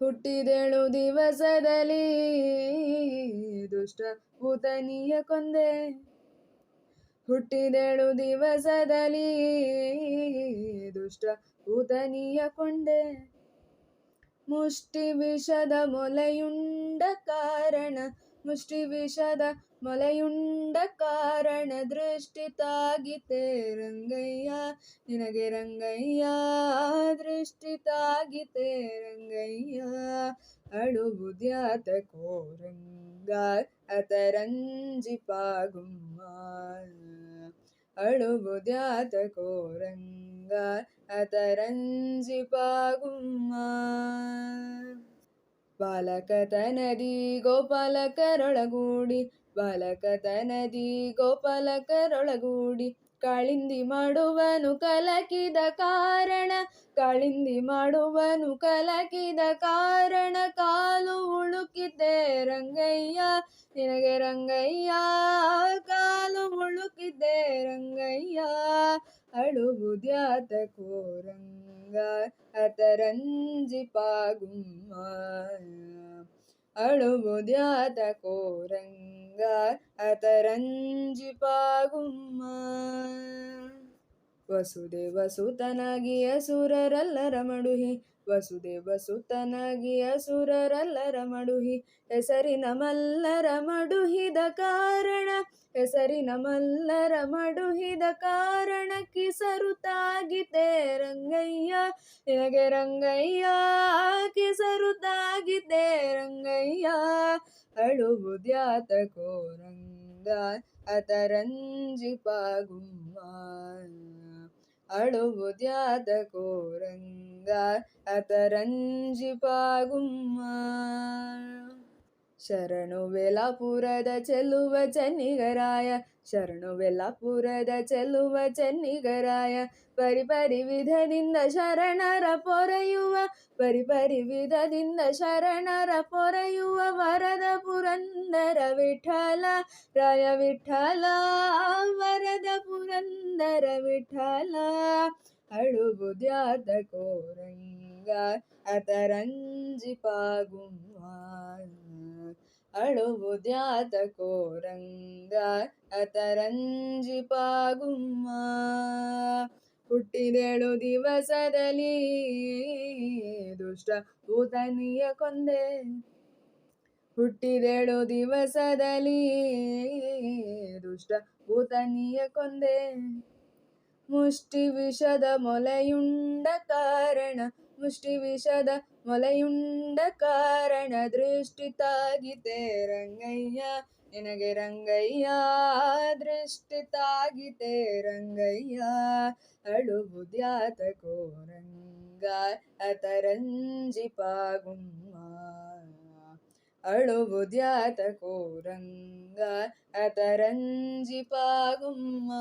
ಹುಟ್ಟಿದೆಳು ದಿವಸದಲ್ಲಿ ದುಷ್ಟ ಭೂತನಿಯ ಕೊಂದೆ. ಹುಟ್ಟಿದೆಳು ದಿವಸದಲ್ಲಿ ದುಷ್ಟ ಭೂತನಿಯ ಕೊಂಡೆ ಮುಷ್ಟಿ ವಿಷದ ಮೊಲೆಯುಂಡ ಕಾರಣ ಮುಷ್ಟಿ ವಿಷದ ಮೊಲೆಯುಂಡ ಕಾರಣ ದೃಷ್ಟಿ ತಾಗಿತೆ ರಂಗಯ್ಯ ನಿನಗೆ ರಂಗಯ್ಯ ದೃಷ್ಟಿ ತಾಗಿತೆ ರಂಗಯ್ಯ ಅಳುವುದ್ಯಾತ ಕೋರಂಗ ಅತರಂಜಿ ಪಾಗುಮ್ಮ ಅಳುವುದ್ಯಾತ ಕೋರಂಗ ಅತರಂಜಿ ಪಾಗುಮ್ಮ ಬಾಲಕತನದಿ ಗೋಪಾಲಕರೊಳಗೂಡಿ ಬಾಲಕತನದಿ ಗೋಪಾಲಕರೊಳಗೂಡಿ, ಕಾಳಿಂದಿ ಮಾಡುವನು ಕಲಕಿದ ಕಾರಣ, ಕಾಳಿಂದಿ ಮಾಡುವನು ಕಲಕಿದ ಕಾರಣ, ಕಾಲು ಉಳುಕಿದ್ದೆ ರಂಗಯ್ಯ, ನಿನಗೆ ರಂಗಯ್ಯ, ಕಾಲು ಉಳುಕಿದ್ದೆ ರಂಗಯ್ಯ. ಅಳುವುದ್ಯಾತ ಕೋರಂಗ ಅತರಂಜಿ ಪಾಗುಮ್ಮ ಅಳುವುದ್ಯಾತ ಕೋರಂಗ ಅತರಂಜಿ ಪಾಗುಮ್ಮ ವಸುದೇವ ಸುತನಾಗಿ ಅಸುರರಲ್ಲರ ಮಡುಹಿ. ವಸುದೇವ ಸುತನಾಗಿ ಅಸುರರಲ್ಲರ ಮಡುಹಿ. ಹೆಸರಿನ ಮಲ್ಲರ ಮಡುಹಿದ ಕಾರಣ, ಹೆಸರಿನ ಮಲ್ಲರ ಮಡುಹಿದ ಕಾರಣ ಕಿಸರು ತಾಗಿತೆ ರಂಗಯ್ಯ. ನಿನಗೆ ರಂಗಯ್ಯ, ಕಿಸರು ತಾಗಿತೆ ರಂಗಯ್ಯ. ಅಳುವುದ್ಯಾತ ಕೋರಂಗ ಅತರಂಜಿ ಪಾಗುಮ್ಮ ಅಳುವುದ್ಯಾತ ಕೋರಂಗ ಅತರಂಜಿ ಪಾಗುಮ್ಮ. ಶರಣು ವೆಲಾಪುರದ ಚೆಲುವ ಚೆನ್ನಿಗರಾಯ, ಶರಣು ವೆಲಾಪುರದ ಚೆಲುವ ಚೆನ್ನಿಗರಾಯ ಪರಿ ಪರಿ ವಿಧದಿಂದ ಶರಣರ ಪೊರೆಯುವ ಪರಿ ಪರಿ ವಿಧದಿಂದ ಶರಣರ ಪೊರೆಯುವ ವರದ ಪುರಂದರ ವಿಠಲ ರಾಯ ವಿಠಲ ವರದ ಪುರಂದರ ವಿಠಲ ಅಳುವುದ್ಯಾತ ಕೋರಂಗ ಅತರಂಜಿ ಪಾಗುಮ್ಮ ಅಳುವುದ್ಯಾತ ಕೋರಂಗ ಅತರಂಜಿ ಪಾಗುಮ್ಮ ಹುಟ್ಟಿದೆಳು ದಿವಸದಲ್ಲಿ ದುಷ್ಟ ಭೂತನಿಯ ಕೊಂದೆ ಹುಟ್ಟಿದೆಳು ದಿವಸದಲ್ಲಿ ದುಷ್ಟ ಭೂತನಿಯ ಕೊಂದೆ. ಮುಷ್ಟಿ ವಿಷದ ಮೊಲೆಯುಂಡ ಕಾರಣ, ಮುಷ್ಟಿ ವಿಷದ ಮೊಲೆಯುಂಡ ಕಾರಣ ದೃಷ್ಟಿ ತಾಗಿತೆ. ರಂಗಯ್ಯ, ನಿನಗೆ ರಂಗಯ್ಯ, ದೃಷ್ಟಿ ತಾಗಿತೆ. ರಂಗಯ್ಯ ಅಳುವುದ್ಯಾತ ಕೋರಂಗ ಅತರಂಜಿ ಪಾಗುಮ್ಮ ಅಳುವುದ್ಯಾತ ಕೋರಂಗ ಅತರಂಜಿ ಪಾಗುಮ್ಮ